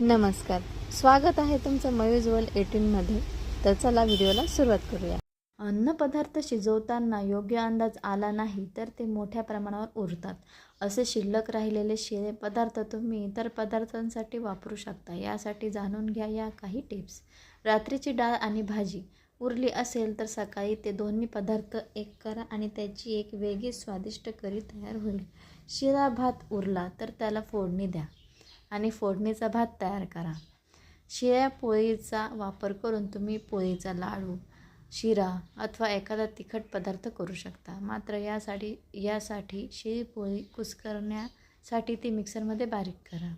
नमस्कार. स्वागत आहे तुमचं मयुजवल एटीनमध्ये तर चला व्हिडिओला सुरुवात करूया. अन्नपदार्थ शिजवताना योग्य अंदाज आला नाही तर ते मोठ्या प्रमाणावर उरतात. असे शिल्लक राहिलेले शिळे पदार्थ तुम्ही इतर पदार्थांसाठी वापरू शकता. यासाठी जाणून घ्या या काही टिप्स. रात्रीची डाळ आणि भाजी. उरली असेल तर सकाळी ते दोन्ही पदार्थ एक करा आणि त्याची एक वेगळी स्वादिष्ट करी तयार होईल. शिरा भात उरला तर त्याला फोडणी द्या. आणि फोडणीचा भात तयार करा. शिळ्या पोळीचा वापर करून तुम्ही पोळीचा लाडू शिरा अथवा एखादा तिखट पदार्थ करू शकता. मात्र यासाठी यासाठी शिळी पोळी कुस्करण्यासाठी ती मिक्सरमध्ये बारीक करा.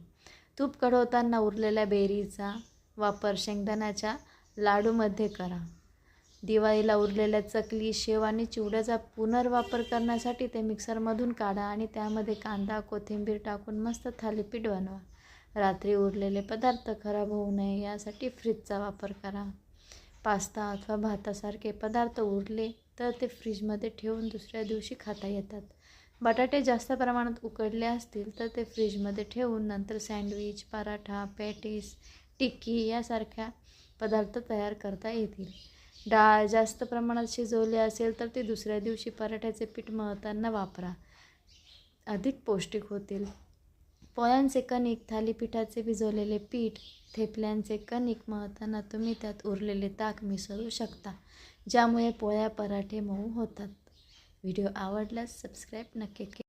तूप कढवताना उरलेल्या बेरीचा वापर शेंगदाण्याच्या लाडूमध्ये करा. दिवाळीला उरलेल्या चकली शेव आणि चिवड्याचा पुनर्वापर करण्यासाठी ते मिक्सरमधून काढा आणि त्यामध्ये कांदा कोथिंबीर टाकून मस्त थालीपीठ बनवा. रात्री उरलेले पदार्थ खराब होऊ नये यासाठी फ्रीजचा वापर करा. पास्ता अथवा भातासारखे पदार्थ उरले तर ते फ्रीजमध्ये ठेवून दुसऱ्या दिवशी खाता येतात. बटाटे जास्त प्रमाणात उकडले असतील तर ते फ्रीजमध्ये ठेवून नंतर सँडविच पराठा पॅटीस टिक्की यासारख्या पदार्थ तयार करता येतील. डाळ जास्त प्रमाणात शिजवली असेल तर ती दुसऱ्या दिवशी पराठ्याचे पीठ मळताना वापरा. अधिक पौष्टिक होतील. पोळ्यांचे कणिक थालीपीठाचे भिजवलेले पीठ थेपल्यांचे कणिक मळताना तुम्ही त्यात उरलेले ताक मिसळू शकता ज्यामुळे पोळ्या पराठे मऊ होतात. व्हिडिओ आवडल्यास सबस्क्राईब नक्की के